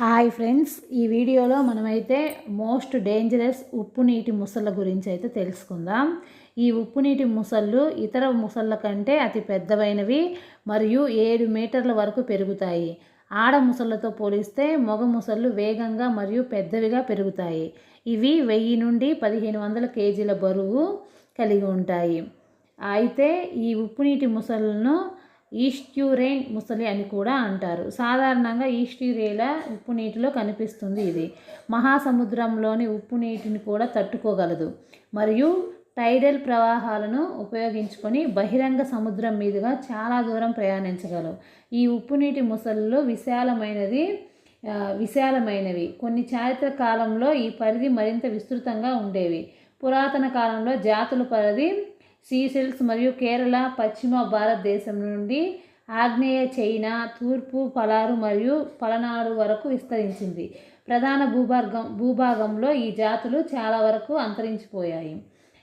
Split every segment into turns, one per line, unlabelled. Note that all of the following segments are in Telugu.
హాయ్ ఫ్రెండ్స్ ఈ వీడియోలో మనమైతే మోస్ట్ డేంజరస్ ఉప్పు నీటి ముసళ్ళ గురించి అయితే తెలుసుకుందాం. ఈ ఉప్పు నీటి ముసళ్ళు ఇతర ముసళ్ళ కంటే అతి పెద్దవైనవి మరియు ఏడు మీటర్ల వరకు పెరుగుతాయి. ఆడ ముసళ్ళతో పోలిస్తే మగ ముసళ్ళు వేగంగా మరియు పెద్దవిగా పెరుగుతాయి. ఇవి వెయ్యి నుండి పదిహేను వందల కేజీల బరువు కలిగి ఉంటాయి. అయితే ఈ ఉప్పు నీటి ముసళ్ళను ఈస్ట్యూరేన్ ముసలి అని కూడా అంటారు. సాధారణంగా ఈస్ట్యూరేల ఉప్పు నీటిలో కనిపిస్తుంది ఇది. మహాసముద్రంలోని ఉప్పు నీటిని కూడా తట్టుకోగలదు. మరియు టైడల్ ప్రవాహాలను ఉపయోగించుకొని బహిరంగ సముద్రం మీదుగా చాలా దూరం ప్రయాణించగలవు. ఈ ఉప్పు నీటి విశాలమైనది విశాలమైనవి. కొన్ని చారిత్ర కాలంలో ఈ పరిధి మరింత విస్తృతంగా ఉండేవి. పురాతన కాలంలో జాతుల పరిధి సీసెల్స్ మరియు కేరళ పశ్చిమ భారతదేశం నుండి ఆగ్నేయ చైనా తూర్పు పలారు మరియు పలనాడు వరకు విస్తరించింది. ప్రధాన భూభాగం భూభాగంలో ఈ జాతులు చాలా వరకు అంతరించిపోయాయి.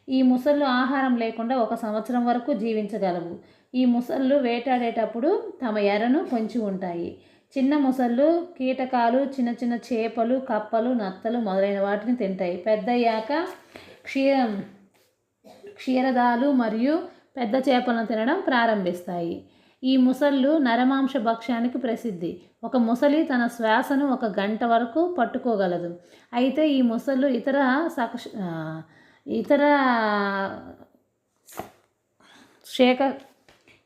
ఈ ముసళ్ళు ఆహారం లేకుండా ఒక సంవత్సరం వరకు జీవించగలవు. ఈ ముసళ్ళు వేటాడేటప్పుడు తమ ఎరను పొంచి ఉంటాయి. చిన్న ముసళ్ళు కీటకాలు చిన్న చిన్న చేపలు కప్పలు నత్తలు మొదలైన వాటిని తింటాయి. పెద్దయ్యాక క్షీర క్షీరదాలు మరియు పెద్ద చేపలను తినడం ప్రారంభిస్తాయి. ఈ ముసళ్ళు నరమాంస భక్ష్యానికి ప్రసిద్ధి. ఒక ముసలి తన శ్వాసను ఒక గంట వరకు పట్టుకోగలదు. అయితే ఈ ముసళ్ళు ఇతర సక్ష ఇతర శేఖ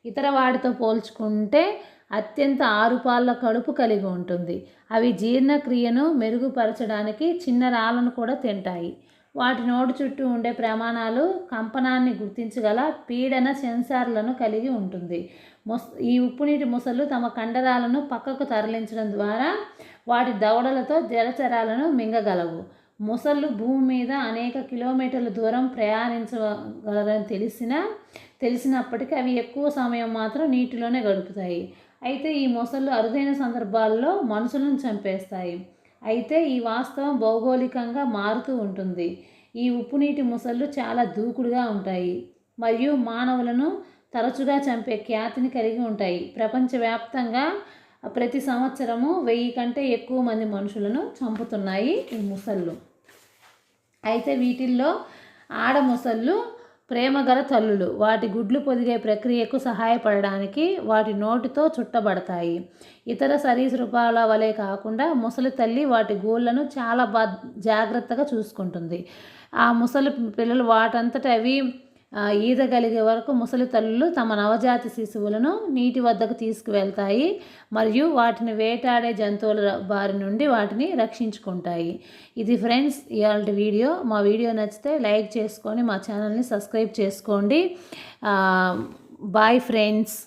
ఇతర వాటితో పోల్చుకుంటే అత్యంత ఆరుపాళ్ళ కడుపు కలిగి ఉంటుంది. అవి జీర్ణక్రియను మెరుగుపరచడానికి చిన్న రాళ్ళను కూడా తింటాయి. వాటి నోటి చుట్టూ ఉండే ప్రమాణాలు కంపనాన్ని గుర్తించగల పీడన సెన్సార్లను కలిగి ఉంటుంది. మొస్ ఈ ఉప్పునీటి ముసళ్ళు తమ కండరాలను పక్కకు తరలించడం ద్వారా వాటి దవడలతో జలచరాలను మింగగలవు. ముసళ్ళు భూమి మీద అనేక కిలోమీటర్ల దూరం ప్రయాణించగలరని తెలిసిన తెలిసినప్పటికీ అవి ఎక్కువ సమయం మాత్రం నీటిలోనే గడుపుతాయి. అయితే ఈ మొసళ్ళు అరుదైన సందర్భాల్లో మనుషులను చంపేస్తాయి. అయితే ఈ వాస్తవం భౌగోళికంగా మారుతూ ఉంటుంది. ఈ ఉప్పునీటి మొసళ్ళు ముసళ్ళు చాలా దూకుడుగా ఉంటాయి. మరియు మానవులను తరచుగా చంపే ఖ్యాతిని కలిగి ఉంటాయి. ప్రపంచవ్యాప్తంగా ప్రతి సంవత్సరము వెయ్యి కంటే ఎక్కువ మంది మనుషులను చంపుతున్నాయి ఈ ముసళ్ళు. అయితే వీటిల్లో ఆడ ముసళ్ళు ప్రేమగల తల్లులు వాటి గుడ్లు పొదిగే ప్రక్రియకు సహాయపడడానికి వాటి నోటితో చుట్టబడతాయి. ఇతర సరీసృపాల వలె కాకుండా ముసలి తల్లి వాటి గూళ్ళను చాలా బా జాగ్రత్తగా చూసుకుంటుంది. ఆ ముసలి పిల్లలు వాటంతట అవి ఈదగలిగే వరకు ముసలి తల్లులు తమ నవజాతి శిశువులను నీటి వద్దకు తీసుకువెళ్తాయి మరియు వాటిని వేటాడే జంతువుల బారి నుండి వాటిని రక్షించుకుంటాయి. ఇది ఫ్రెండ్స్ ఇవాళ వీడియో. మా వీడియో నచ్చితే లైక్ చేసుకొని మా ఛానల్ని సబ్స్క్రైబ్ చేసుకోండి. Bye friends.